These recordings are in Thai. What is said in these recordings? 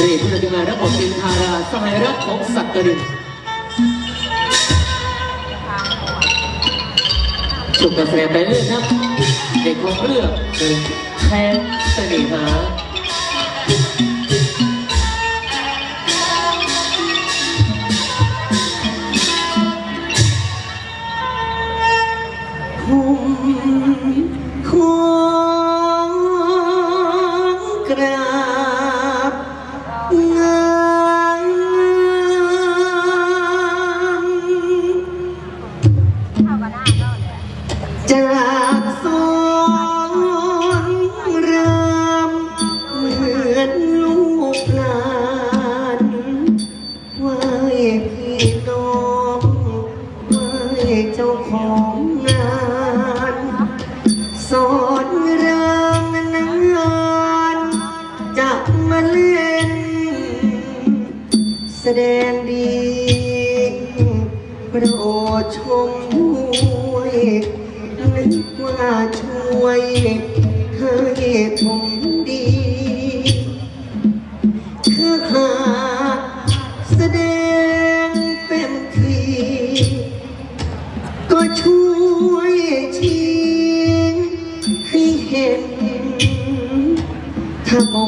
เรศผู้นำงานรับบทเป็นทาราสมัยรักของสักกรินชมการแสดงไปเรื่อยครับ เด็กของเรื่องแทนเสน่หา สอนรามนานจะมาเล่น แสดงดีโปรดชมด้วยนึกว่าช่วยให้ผมดีถ้าหา ถ้าบกพ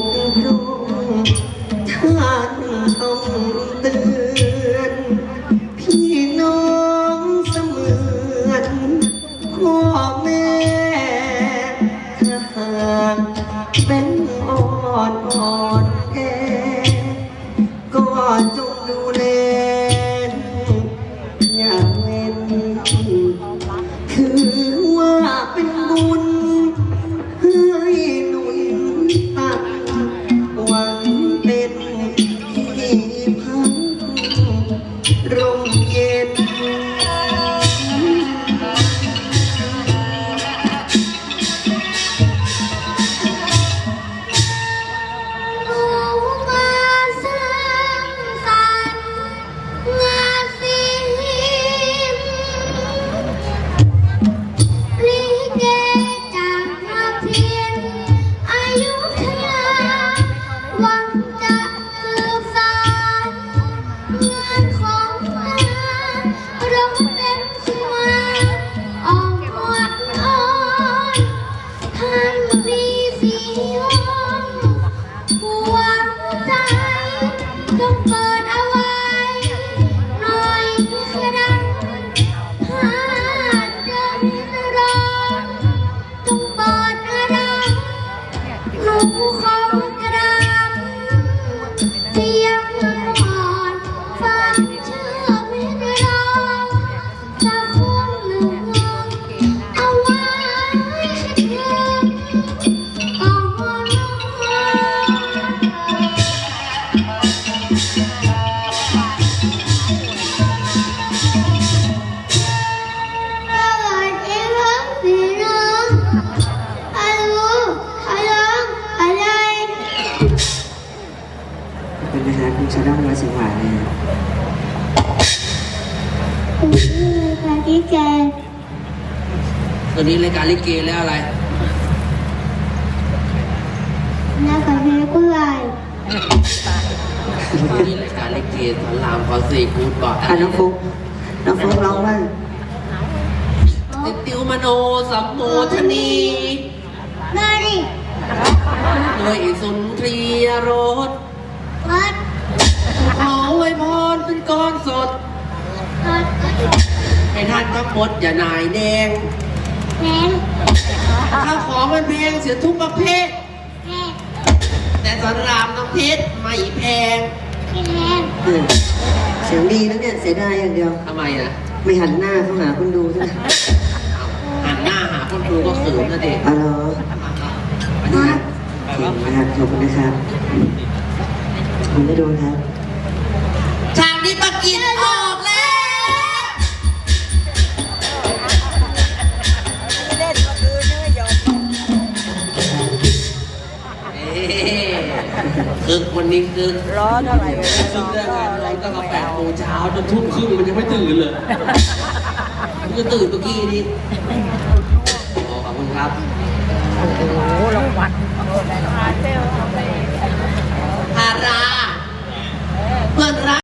เย็น เป็นนะฮะคุณชาด้ามาสิงหวานเลยผมชื่อพาทิแกตัวนี้รายการลิเกแล้วอะไรนักขับเพลงกุหลาบตัวนี้รายการลิเกสอนรามขอสี่กูดบอกอะน้องฟุกน้องฟุกร้องบ้างติติวมโนสัมโมทนีนาดิด้วยสุนทรียรสวัด ขอไว้พรเป็นก้อนสดวัดให้ท่านทั้งหมดอย่านายแดงแหนข้าวของมันแพงเสียทุกประเภทแหนแต่สอนรามน้ำเพชรไม่แพงแหนเออเสียงดีแล้วเนี่ยเสียดายอย่างเดียว ทำไมอะไม่หันหน้าเข้าหาคนดูใช่ไหมหันหน้าหาคนดูก็เขินนะเด็กอ๋อเหรอเก่งนะครับขอบคุณนะครับขอบคุณไม่โดนครับ พี่ปากินออกแล้ว คือคนนี้คือร้อนเท่าไหร่รู้ซึ่งเรื่องงานนอนตั้งแต่แปดโมงเช้าจนทุ่มครึ่งมันยังไม่ตื่นเลยมันจะตื่นเมื่อกี้นี่ขอบคุณครับ โอ้โหรางวัลพารา เพื่อนรัก